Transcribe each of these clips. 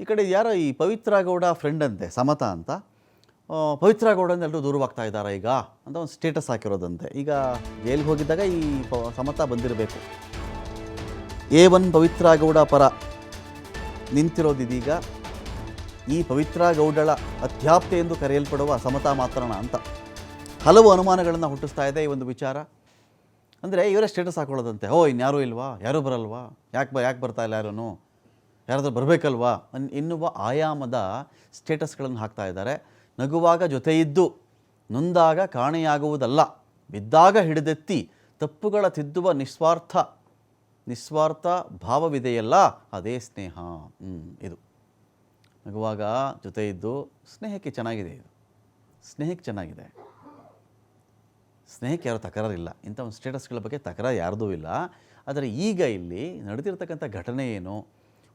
ಈ ಕಡೆ ಯಾರೋ ಈ ಪವಿತ್ರ ಗೌಡ ಫ್ರೆಂಡ್ ಅಂತೆ, ಸಮತಾ ಅಂತ. ಪವಿತ್ರ ಗೌಡನ ಎಲ್ಲರೂ ದೂರವಾಗ್ತಾ ಇದ್ದಾರೆ ಈಗ? ಅಂತ ಒಂದು ಸ್ಟೇಟಸ್ ಹಾಕಿರೋದಂತೆ. ಈಗ ಜೈಲಿಗೆ ಹೋಗಿದ್ದಾಗ ಈ ಸಮತ ಸಮತಾ ಬಂದಿರಬೇಕು. ಎ ಒನ್ ಪವಿತ್ರ ಗೌಡ ಪರ ನಿಂತಿರೋದಿದೀಗ ಈ ಪವಿತ್ರ ಗೌಡಳ ಅಧ್ಯಾಪ್ತೆ ಎಂದು ಕರೆಯಲ್ಪಡುವ ಸಮತಾ ಮಾತ್ರನ ಅಂತ. ಹಲವು ಅನುಮಾನಗಳನ್ನು ಹುಟ್ಟಿಸ್ತಾ ಇದೆ ಈ ಒಂದು ವಿಚಾರ. ಅಂದರೆ ಇವರೇ ಸ್ಟೇಟಸ್ ಹಾಕೊಳ್ಳೋದಂತೆ. ಓ, ಇನ್ಯಾರೂ ಇಲ್ವಾ? ಯಾರೂ ಬರಲ್ವಾ? ಯಾಕೆ ಬ, ಯಾಕೆ ಬರ್ತಾ ಇಲ್ಲ ಯಾರೂ ಯಾರಾದ್ರೂ ಬರಬೇಕಲ್ವಾ? ಅನ್, ಎನ್ನುವ ಆಯಾಮದ ಸ್ಟೇಟಸ್ಗಳನ್ನು ಹಾಕ್ತಾ ಇದ್ದಾರೆ. ನಗುವಾಗ ಜೊತೆಯಿದ್ದು ನೊಂದಾಗ ಕಾಣೆಯಾಗುವುದಲ್ಲ. ಬಿದ್ದಾಗ ಹಿಡಿದೆತ್ತಿ ತಪ್ಪುಗಳ ತಿದ್ದುವ ನಿಸ್ವಾರ್ಥ ನಿಸ್ವಾರ್ಥ ಭಾವವಿದೆಯಲ್ಲ? ಅದೇ ಸ್ನೇಹ. ಹ್ಞೂ ಇದು. ನಗುವಾಗ ಜೊತೆ ಇದ್ದು ಸ್ನೇಹಕ್ಕೆ ಚೆನ್ನಾಗಿದೆ ಇದು. ಸ್ನೇಹಕ್ಕೆ ಚೆನ್ನಾಗಿದೆ. ಸ್ನೇಹಕ್ಕೆ ಯಾರು ತಕರಾರಿಲ್ಲ. ಇಂಥ ಒಂದು ಸ್ಟೇಟಸ್ಗಳ ಬಗ್ಗೆ ತಕರಾರು ಯಾರ್ದೂ ಇಲ್ಲ. ಆದರೆ ಈಗ ಇಲ್ಲಿ ನಡೆದಿರ್ತಕ್ಕಂಥ ಘಟನೆ ಏನು?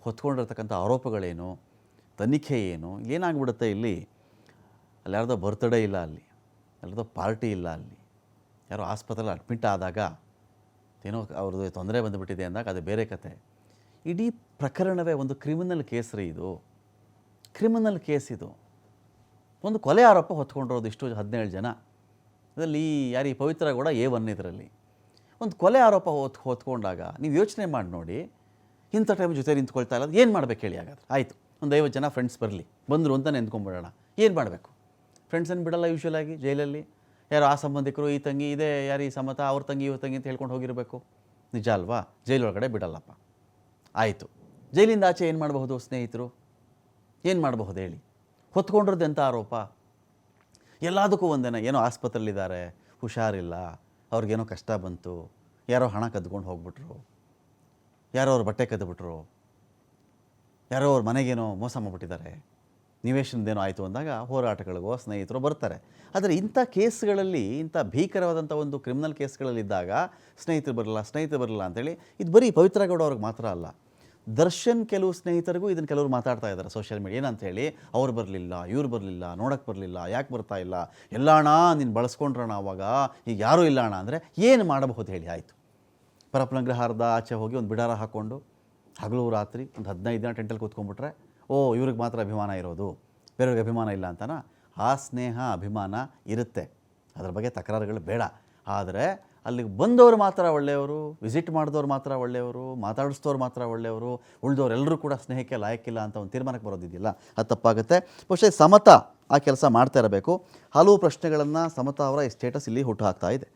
ಹೊತ್ಕೊಂಡಿರ್ತಕ್ಕಂಥ ಆರೋಪಗಳೇನು, ತನಿಖೆ ಏನು, ಏನಾಗ್ಬಿಡುತ್ತೆ ಇಲ್ಲಿ? ಅಲ್ಲಿ ಯಾರ್ದೋ ಬರ್ತ್ಡೇ ಇಲ್ಲ ಅಲ್ಲಿ, ಯಾರ್ದೋ ಪಾರ್ಟಿ ಇಲ್ಲ ಅಲ್ಲಿ. ಯಾರೋ ಆಸ್ಪತ್ರೆಯಲ್ಲಿ ಅಡ್ಮಿಟ್ ಆದಾಗ ಏನೋ ಅವ್ರದ್ದು ತೊಂದರೆ ಬಂದುಬಿಟ್ಟಿದೆ ಅಂದಾಗ ಅದು ಬೇರೆ ಕತೆ. ಇಡೀ ಪ್ರಕರಣವೇ ಒಂದು ಕ್ರಿಮಿನಲ್ ಕೇಸ್ ರೀ ಇದು. ಕ್ರಿಮಿನಲ್ ಕೇಸ್ ಇದು. ಒಂದು ಕೊಲೆ ಆರೋಪ ಹೊತ್ಕೊಂಡಿರೋದು ಇಷ್ಟು ಹದಿನೇಳು ಜನ. ಇದರಲ್ಲಿ ಯಾರು ಈ ಪವಿತ್ರ ಕೂಡ ಎ ಒನ್ ಇದರಲ್ಲಿ. ಒಂದು ಕೊಲೆ ಆರೋಪ ಹೊತ್, ಹೊತ್ಕೊಂಡಾಗ ನೀವು ಯೋಚನೆ ಮಾಡಿ ನೋಡಿ ಇಂಥ ಟೈಮ್ ಜೊತೆ ನಿಂತ್ಕೊಳ್ತಾ ಇಲ್ಲ. ಏನು ಮಾಡ್ಬೇಕು ಹೇಳಿ ಹಾಗಾದ್ರೆ? ಆಯಿತು. ಒಂದು ಐವತ್ತು ಜನ ಫ್ರೆಂಡ್ಸ್ ಬರಲಿ. ಬಂದರು ಅಂತ ನೆನ್ಕೊಂಬಿಡೋಣ ಏನು ಮಾಡಬೇಕು? ಫ್ರೆಂಡ್ಸ್ ಫ್ರೆಂಡ್ಸನ್ನು ಬಿಡಲ್ಲ ಯೂಶ್ವಲ್ ಆಗಿ ಜೈಲಲ್ಲಿ. ಯಾರು ಆ ಸಂಬಂಧಿಕರು, ಈ ತಂಗಿ ಇದೇ, ಯಾರು ಈ ಸಮತ ಅವ್ರ ತಂಗಿ, ಇವ್ರ ತಂಗಿ ಅಂತ ಹೇಳ್ಕೊಂಡು ಹೋಗಿರಬೇಕು. ನಿಜ ಅಲ್ವಾ? ಜೈಲೊಳಗಡೆ ಬಿಡಲ್ಲಪ್ಪ. ಆಯಿತು. ಜೈಲಿಂದ ಆಚೆ ಏನು ಮಾಡಬಹುದು ಸ್ನೇಹಿತರು? ಏನು ಮಾಡಬಹುದು ಹೇಳಿ? ಹೊತ್ಕೊಂಡ್ರದ್ದು ಎಂಥ ಆರೋಪ? ಎಲ್ಲದಕ್ಕೂ ಒಂದೇನ, ಏನೋ ಆಸ್ಪತ್ರೆಯಲ್ಲಿದ್ದಾರೆ ಹುಷಾರಿಲ್ಲ, ಅವ್ರಿಗೇನೋ ಕಷ್ಟ ಬಂತು, ಯಾರೋ ಹಣ ಕದ್ಕೊಂಡು ಹೋಗ್ಬಿಟ್ರು. ಯಾರೋ ಅವ್ರ ಬಟ್ಟೆ ಕದ್ದುಬಿಟ್ರು ಯಾರೋ ಅವ್ರ ಮನೆಗೇನೋ ಮೋಸ ಮಾಡಿಬಿಟ್ಟಿದ್ದಾರೆ. ನಿವೇಶನದೇನೋ ಆಯಿತು ಅಂದಾಗ ಹೋರಾಟಗಳಿಗೋ ಸ್ನೇಹಿತರು ಬರ್ತಾರೆ. ಆದರೆ ಇಂಥ ಕೇಸ್ಗಳಲ್ಲಿ, ಇಂಥ ಭೀಕರವಾದಂಥ ಒಂದು ಕ್ರಿಮಿನಲ್ ಕೇಸ್ಗಳಲ್ಲಿದ್ದಾಗ ಸ್ನೇಹಿತರು ಬರಲ್ಲ ಸ್ನೇಹಿತರು ಬರಲ್ಲ ಅಂತೇಳಿ ಇದು ಬರೀ ಪವಿತ್ರ ಗೌಡ ಅವ್ರಿಗೆ ಮಾತ್ರ ಅಲ್ಲ. ದರ್ಶನ್ ಕೆಲವು ಸ್ನೇಹಿತರಿಗೂ ಇದನ್ನು ಕೆಲವರು ಮಾತಾಡ್ತಾ ಇದ್ದಾರೆ ಸೋಷಿಯಲ್ ಮೀಡಿಯಾ ಏನಂತೇಳಿ. ಅವ್ರು ಬರಲಿಲ್ಲ, ಇವ್ರು ಬರಲಿಲ್ಲ ನೋಡೋಕ್ಕೆ ಬರಲಿಲ್ಲ, ಯಾಕೆ ಬರ್ತಾ ಇಲ್ಲ? ಎಲ್ಲ ಅಣ್ಣ ನೀನು ಬಳಸ್ಕೊಂಡ್ರಣ ಅವಾಗ. ಈಗ ಯಾರೂ ಇಲ್ಲ ಅಣ್ಣ ಅಂದರೆ ಏನು ಮಾಡಬಹುದು ಹೇಳಿ ಆಯಿತು. ಪರಪನಗ್ರಹಾರದ ಆಚೆ ಹೋಗಿ ಒಂದು ಬಿಡಾರ ಹಾಕ್ಕೊಂಡು ಹಗಲು ರಾತ್ರಿ ಒಂದು ಹದಿನೈದು ದಿನ ಟೆಂಟಲ್ಲಿ ಕೂತ್ಕೊಂಡ್ಬಿಟ್ರೆ, ಓ, ಇವ್ರಿಗೆ ಮಾತ್ರ ಅಭಿಮಾನ ಇರೋದು, ಬೇರೆಯವ್ರಿಗೆ ಅಭಿಮಾನ ಇಲ್ಲ ಅಂತಾನ? ಆ ಸ್ನೇಹ, ಅಭಿಮಾನ ಇರುತ್ತೆ. ಅದ್ರ ಬಗ್ಗೆ ತಕರಾರುಗಳು ಬೇಡ. ಆದರೆ ಅಲ್ಲಿಗೆ ಬಂದವರು ಮಾತ್ರ ಒಳ್ಳೆಯವರು, ವಿಸಿಟ್ ಮಾಡಿದವ್ರು ಮಾತ್ರ ಒಳ್ಳೆಯವರು ಮಾತಾಡಿಸಿದವ್ರು ಮಾತ್ರ ಒಳ್ಳೆಯವರು ಉಳಿದವರೆಲ್ಲರೂ ಕೂಡ ಸ್ನೇಹಕ್ಕೆ ಲಾಯಕ್ಕಿಲ್ಲ ಅಂತ ಒಂದು ತೀರ್ಮಾನಕ್ಕೆ ಬರೋದಿದ್ದಿಲ್ಲ ಅದು ತಪ್ಪಾಗುತ್ತೆ. ಬಹುಶಃ ಸಮತ ಆ ಕೆಲಸ ಮಾಡ್ತಾ ಇರಬೇಕು. ಹಲವು ಪ್ರಶ್ನೆಗಳನ್ನು ಸಮತ ಅವರ ಈ ಸ್ಟೇಟಸ್ ಇಲ್ಲಿ ಹುಟ್ಟು ಹಾಕ್ತಾ ಇದೆ.